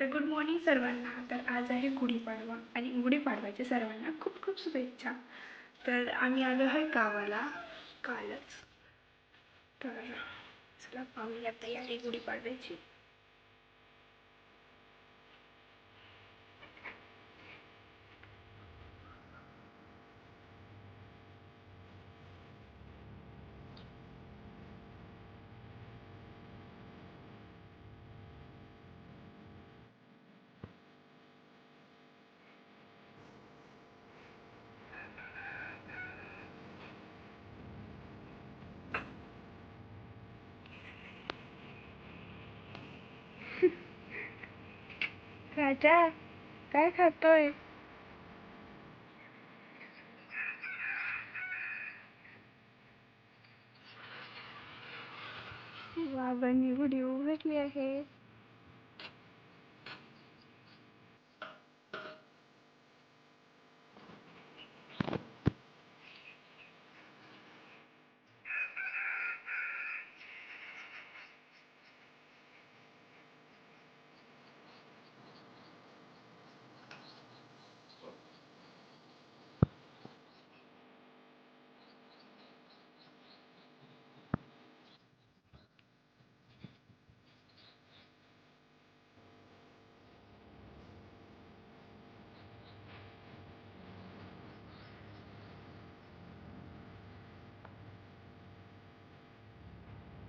तर good morning सर्वांना. तर आज आहे गुढीपाडवा आणि गुढीपाडव्याच्या सर्वांना खूप खूप शुभेच्छा. तर आम्ही आलो आहे गावाला कालच. तर चला पाहूया तयारी गुढीपाडव्याची राजा काय खातोय बाबांनी गुढी उघडली आहे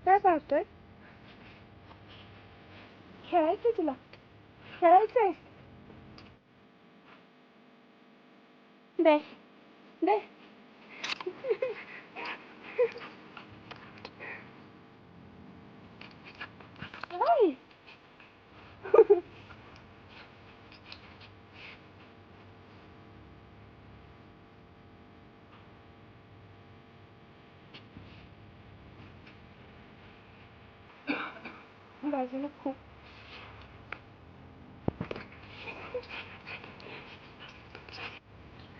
काय पाहतोय? खेळायचंय तुला. खेळायचंय. दे. दे. बाजूला खूप.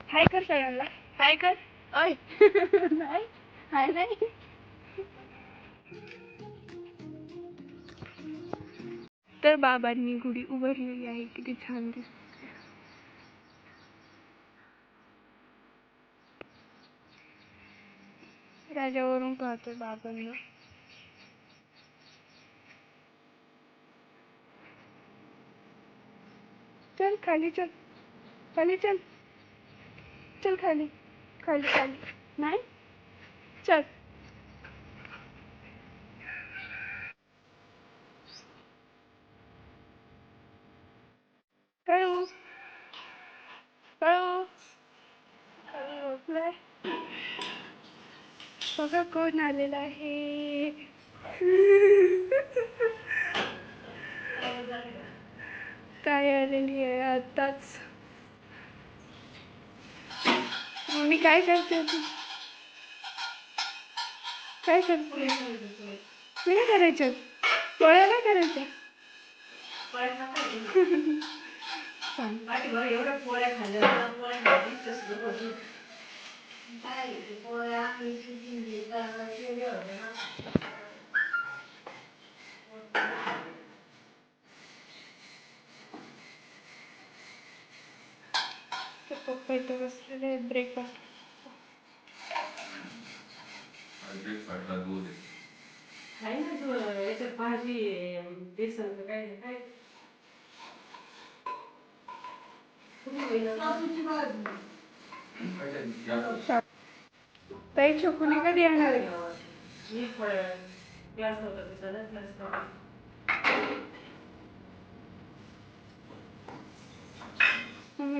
हाय कर सगळ्यांना. हाय कर. ओय. नाही. हाय नाही. तर बाबांनी गुढी उभारलेली आहे. किती छान दिसते. राजावरून पाहतोय बाबांना. चल खाली चल. खाली चल. चल खाली. खाली खाली. नाही? चल. कळू? कळू? कळू झोपलाय बघा कोण आलेला आहे. काय आलेली आहे आताच. मम्मी काय करते तू काय करते? मी नाही करायचं? पोळ्या नाही करायच्या एवढ्या पोळ्या खाल्ल्या पोळ्या खाल्ली पोळ्या तर पप्पा इथं बसलेले आहेत ब्रेकफास्ट आहे ना तू याच्यात भाजी बेसन काय काय? ताई छोकुली कधी येणार आहे मी क्लास होता तिचा क्लास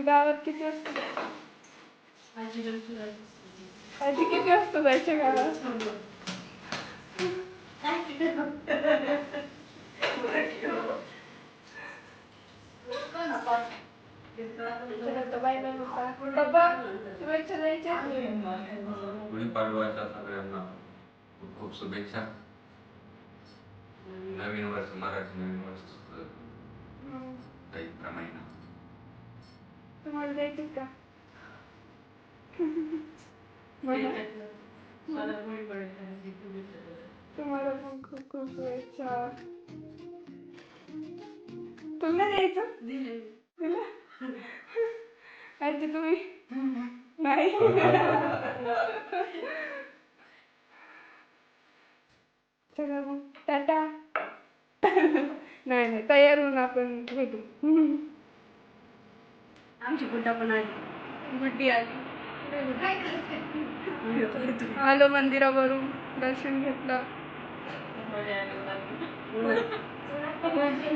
गावात किती? भाजी आजी किती वाजता जायच्या गावात? गुढीपाडव्याच्या सगळ्यांना खूप खूप शुभेच्छा. नवीन वर्ष मराठी नवीन वर्ष. चैत्र महिना तुम्हाला द्यायची का? तुम्हाला पण खूप खूप शुभेच्छा तुला द्यायचं? दिलं आजी तुम्ही? नाही. चला मग. टाटा. नाही नाही तयार होऊन आपण भेटू. आमची गुड्डा पण आली. गुड्डी आली. आलो मंदिरावरून दर्शन घेतलं.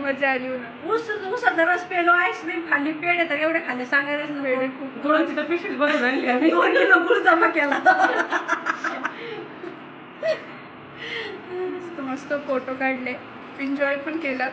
मजा आली होती. ऊस ऊसाचा रस पेलो आईस्क्रीम खाल्ली पेढे तर एवढे खाल्ले सांगायलाच पेढे नको खूप गुळाची तर पिशवीच भरून आणली आम्ही. दोन किलो गुळ जमा केला मस्त मस्त फोटो काढले. एन्जॉय पण केला.